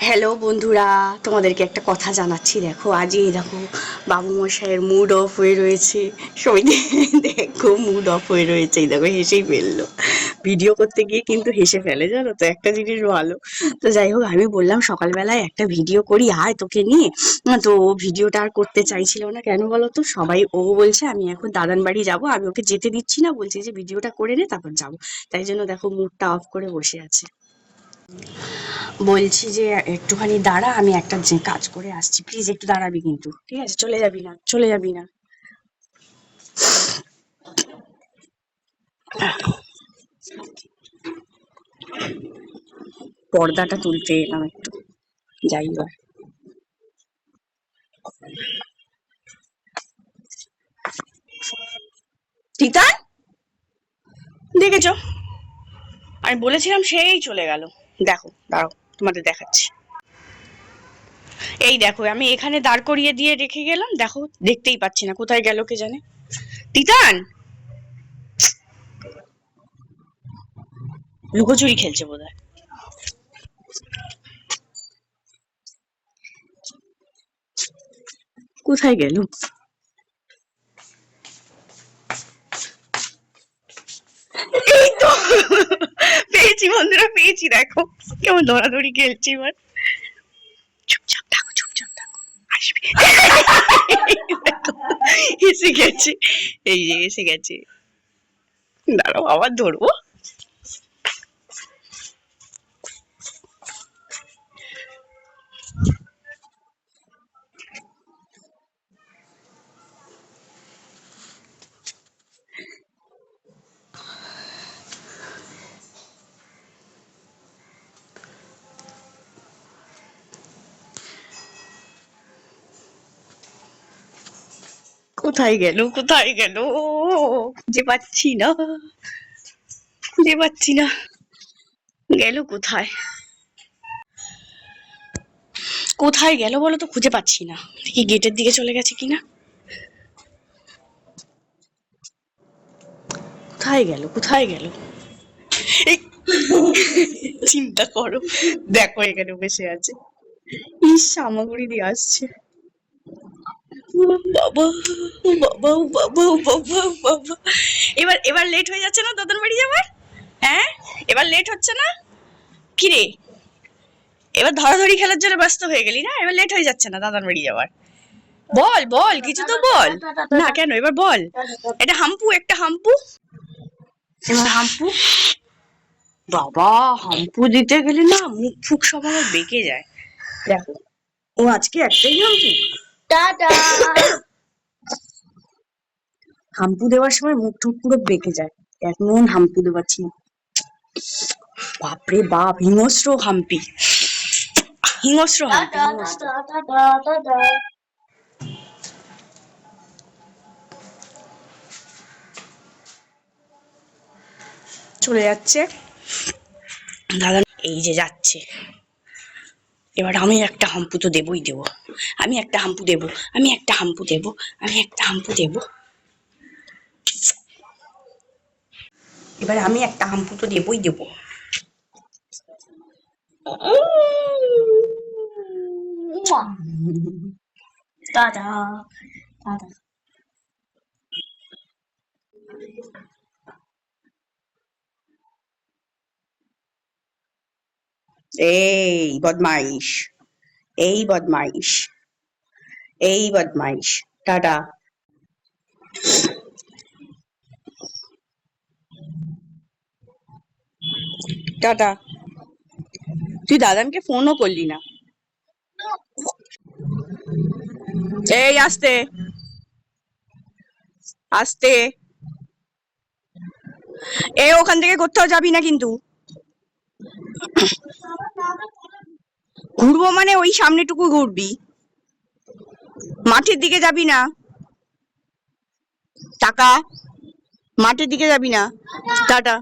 Hello বন্ধুরা, তোমাদেরকে একটা কথা জানাচ্ছি। দেখো আজ এই দেখো বাবু মশাইয়ের মুড অফ হয়ে রয়েছে। সবাই দেখো মুড অফ হয়ে রয়েছে। দেখো, হেসেই ফেলল। ভিডিও করতে গিয়ে কিন্তু হেসে ফেলে, জানো তো? একটা জিনিস ভালো। তো যাই হোক, আমি বললাম, সকালবেলায় একটা ভিডিও করি। আয় তোকে নিয়ে। তো ও ভিডিওটা আর করতে চাইছিল না। কেন বলো তো? সবাই, ও বলছে, আমি এখন দাদান বাড়ি যাব। আমি ওকে যেতে দিচ্ছি না। বলছি যে ভিডিওটা করে নে, তারপর যাব। তাই জন্য দেখো মুডটা অফ করে বসে আছে। বলছি যে একটুখানি দাঁড়া, আমি একটা যে কাজ করে আসছি। প্লিজ একটু দাঁড়াবি কিন্তু। ঠিক আছে? চলে যাবি না, চলে যাবি না। পর্দাটা তুলতে এলাম একটু। যাই এবার। তিতান দেখেছ? আমি বলেছিলাম সেই চলে গেল। দেখো, দাঁড়াও, তোমাদের দেখাচ্ছি। এই দেখো, আমি এখানে দাঁড় করিয়ে দিয়ে রেখে গেলাম, দেখো, দেখতেই পাচ্ছি না, কোথায় গেল কে জানে। তিতান! লুকোচুরি খেলছে বোধ হয় কোথায় গেল? বন্ধুরা পেয়েছি দেখো কেমন দৌড়াদৌড়ি খেলছি এবার চুপচাপ থাকো চুপচাপ থাকো আসবে দেখো, এসে গেছে এই যে এসে গেছে দাঁড়াও আবার ধরবো কোথায় গেল? কোথায় গেল? খুঁজে পাচ্ছি না। খুঁজে পাচ্ছি না। গেল কোথায়? কোথায় গেল বলো তো, খুঁজে পাচ্ছি না। দেখি গেটের দিকে চলে গেছে কিনা। কোথায় গেল? কোথায় গেল? চিন্তা করো। দেখো এখানে বসে আছে। ইস সামাগুড়ি দিয়ে আসছে। এবার এবার লেট হয়ে যাচ্ছে না দাদার বাড়ি যাবার হ্যাঁ? এবার লেট হচ্ছে না? কি রে এবার ধরাধরি খেলার জন্য ব্যস্ত হয়ে গেলি না? এবার লেট হয়ে যাচ্ছে না দাদার বাড়ি যাবার বল বল, কিছু তো বল। না, কেন? এবার বল। এটা হাম্পু, একটা হাম্পু। হাম্পু? বাবা, হাম্পু দিতে গেলে না, মুখ ফুক সব আমার বেঁকে যায়। দেখো, ও আজকে একটাই হাম্পু। টাটা। হাম্পু দেওয়ার সময় মুখ টুক পুরো বেঁকে যায়। এমন হাম্পু দেওয়াচ্ছি না বাপরে বাপ হিংস্র হাম্পি। হিংস্র হাম্পি চলে যাচ্ছে। দাদা এই যে যাচ্ছে। এবার আমি একটা হাম্পু তো দেবই দেবো। আমি একটা হাম্পু দেবো, আমি একটা হাম্পু দেবো, আমি একটা হাম্পু দেবো। এবার আমি একটা হাম্পু তো দেবই দেবো। Tata tata. এই বদমাইশ এই বদমাইশ এই বদমাইশ। টাটা। টাটা। তুই দাদানকে ফোনও করলি না। এই, আসতে। আসতে। এ, ওখান থেকে কোথাও যাবি না কিন্তু। ঘুরবো মানে ওই সামনেটুকু ঘুরবি। মাঠের দিকে যাবি না। টাকা। মাঠের দিকে যাবি না। টাটা।